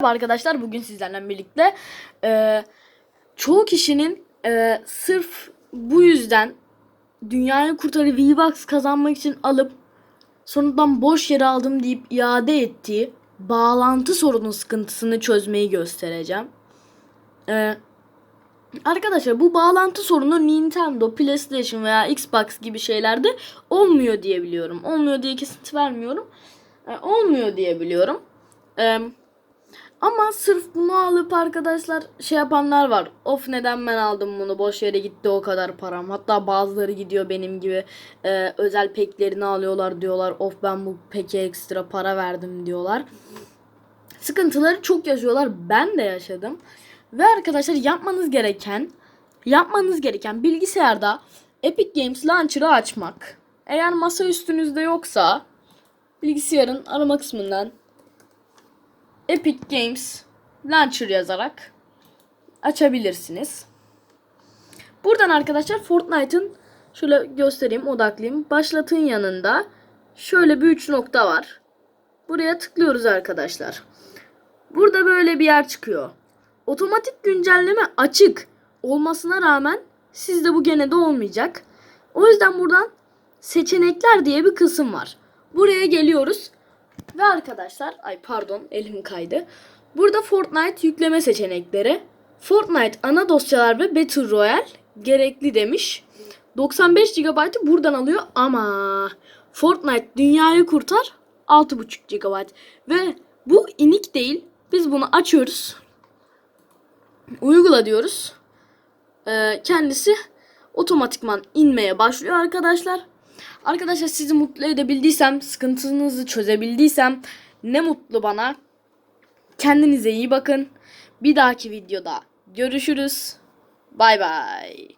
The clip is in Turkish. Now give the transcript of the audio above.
Merhaba arkadaşlar bugün sizlerle birlikte e, çoğu kişinin e, sırf bu yüzden dünyayı kurtarı V-Bucks kazanmak için alıp sonradan boş yere aldım deyip iade ettiği bağlantı sorunu sıkıntısını çözmeyi göstereceğim. E, arkadaşlar bu bağlantı sorunu Nintendo, PlayStation veya Xbox gibi şeylerde olmuyor diye biliyorum. Olmuyor diye kesinti vermiyorum. E, olmuyor diye biliyorum. Eee ama sırf bunu alıp arkadaşlar şey yapanlar var. Of neden ben aldım bunu boş yere gitti o kadar param. Hatta bazıları gidiyor benim gibi e, özel peklerini alıyorlar diyorlar. Of ben bu peke ekstra para verdim diyorlar. Sıkıntıları çok yaşıyorlar. Ben de yaşadım. Ve arkadaşlar yapmanız gereken yapmanız gereken bilgisayarda Epic Games Launcher'ı açmak. Eğer masa üstünüzde yoksa bilgisayarın arama kısmından Epic Games Launcher yazarak açabilirsiniz. Buradan arkadaşlar Fortnite'ın şöyle göstereyim odaklayayım. Başlatın yanında şöyle bir üç nokta var. Buraya tıklıyoruz arkadaşlar. Burada böyle bir yer çıkıyor. Otomatik güncelleme açık olmasına rağmen sizde bu gene de olmayacak. O yüzden buradan seçenekler diye bir kısım var. Buraya geliyoruz. Ve arkadaşlar, ay pardon elim kaydı. Burada Fortnite yükleme seçenekleri. Fortnite ana dosyalar ve Battle Royale gerekli demiş. 95 GB'ı buradan alıyor ama Fortnite dünyayı kurtar 6.5 GB. Ve bu inik değil. Biz bunu açıyoruz. Uygula diyoruz. Ee, kendisi otomatikman inmeye başlıyor arkadaşlar. Arkadaşlar sizi mutlu edebildiysem, sıkıntınızı çözebildiysem ne mutlu bana. Kendinize iyi bakın. Bir dahaki videoda görüşürüz. Bay bay.